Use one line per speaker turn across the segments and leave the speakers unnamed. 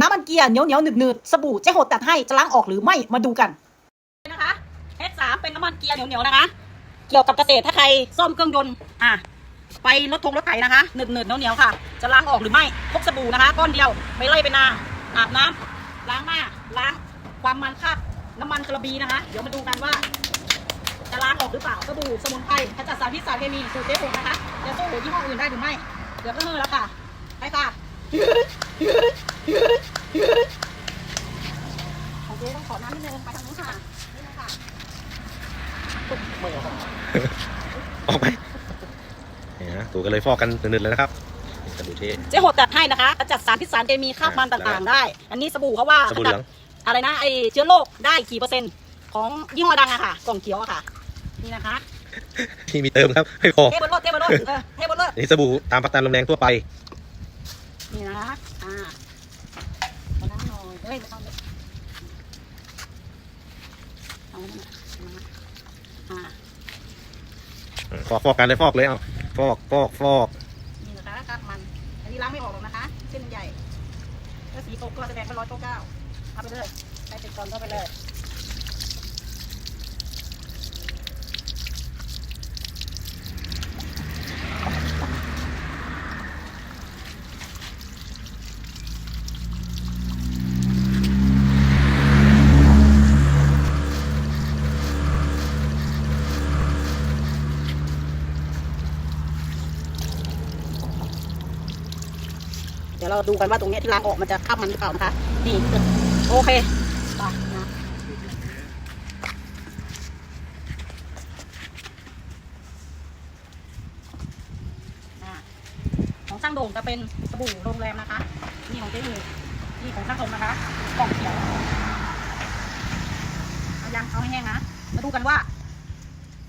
น้ำมันเกียร์เหนียวเหนียวหนึบหนึบสบู่เจ๊โหดตัดให้จะล้างออกหรือไม่มาดูกันนะคะเอสามเป็นน้ำมันเกียร์เหนียวเหนียวนะคะ เกี่ยวกับเกษตรถ้าใครซ่อมเครื่องยนต์อะไปรถทงรถไถนะคะหนึบหนึบเหนียวเหนียวค่ะ จะล้างออกหรือไม่พกสบู่นะคะก้อนเดียวไปไล่ไปนาอาบน้ำล้างหน้าล้างความมันคราบน้ำมันกระบีนะคะ เดี๋ยวมาดูกันว่า จะล้างออกหรือเปล่าสบู่สมุนไพรขจัดสารพิษสารเคมีสูตรเจ๊โหดนะคะจะสู้ยี่ห้ออื่นได้หรือไม่เดี๋ยวก็เฮอแล้วค่ะไปค่ะ ของเจ๊ต้องขอน้ำนิดนึงไปทางนู้นค่ะนี่เลยค่ะ
ออกไปนี่นะตัวก็เลยฟอกกันหนึดๆเลยนะครับนี่สบู่เท
เจ๊โหดจัดให้นะคะขจัดสารพิษสารเคมีคราบมันต่างๆ ได้ อันนี้สบู่เขาว่า
สบู่
ข
เห
จั
ลื
ด
อง
อะไรนะไอเชื้อโรคได้กี่เปอร์เซ็นต์ของยี่ห้อดังอะค่ะ กล่องเขียวอะค่ะ นี่นะคะ
ที่มีเติมครับไม่พอ
เทบนรถเทบนรถเออเทบนรถ
นี่สบู่ตามประกันลมแรงทั่วไป
นี่นะคะอ่าเอาน้ำหน่อยเอ้ยไม่ต้องเลยเอาน้ำมาอ่า
ฟอกฟอกกันเลยฟอกเลยเอาฟอกฟอกฟอก
นี่นะคะกากมัน อันนี้ล้างไม่ออกหรอกนะคะ เส้นใหญ่ถ้าสีตกก็แสดงเป็นร้อยเก้าเก้าเอาไปเลยไปติดก่อนเข้าไปเลย เดี๋ยวเราดูกันว่าตรงนี้ที่ล้างออกมันจะข้ามมันหรือเปล่านะคะนี่โอเคไปนะของช่างโด่งจะเป็นสบู่โรงแรมนะคะนี่ของเจ๊หมูนี่ของช่างโด่งนะคะกล่องเขียวเอายังเอาให้แห้งนะมาดูกันว่า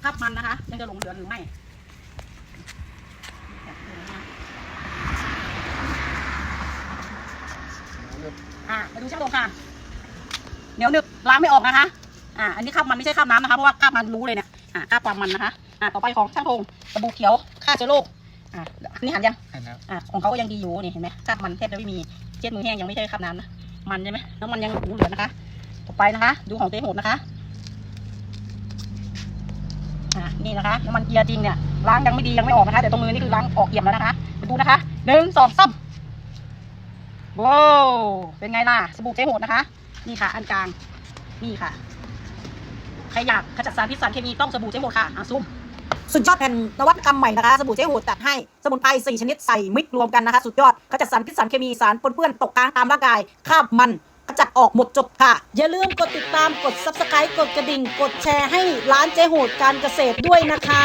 คราบมันนะคะยังจะหลงเหลือหรือไม่ อะมาดูช่างโดงค่ะเหนียวหนึบล้างไม่ออกนะคะ อะอันนี้คราบมันไม่ใช่คราบน้ำนะคะเพราะว่าคราบมันรู้เลยเนี่ยอะคราบความมันนะคะอะต่อไปของช่างโทงสบู่เขียวฆ่าเชื้อโรคอะอันนี้หันยังอะของเขาก็ยังดีอยู่นี่เห็นไหมคราบมันแทบจะไม่มีเช็ดมือแห้งยังไม่ใช่คราบน้ำนะมันใช่ไหมแล้วมันยังหลงเหลือนะคะ ต่อไปนะคะ ดูของเจ๊โหดนะคะอะนี่นะคะน้ำมันเกียร์จริงเนี่ยล้างยังไม่ดียังไม่ออกนะคะแต่ตรงมือนี่คือล้างออกเอี่ยมแล้วนะคะมาดูนะคะหนึ่งสองสาม ว้าวเป็นไงล่ะสบู่เจ๊โหดนะคะ นี่ค่ะ อันกลาง นี่ค่ะ ใครอยากขจัดสารพิษสารเคมีต้องสบู่เจ๊โหดค่ะอะซุ่มสุดยอดแผ่นนวัตกรรมใหม่นะคะสบู่เจ๊โหดจัดให้สมุนไพร4ชนิดใส่มิกรวมกันนะคะ สุดยอดขจัดสารพิษสารเคมีสารปนเปื้อนตกค้างตามร่างกายคาบมันขจัดออกหมดจดค่ะ อย่าลืมกดติดตามกด subscribe กดกระดิ่ง กดแชร์ให้ร้านเจ๊โหดการเกษตรด้วยนะคะ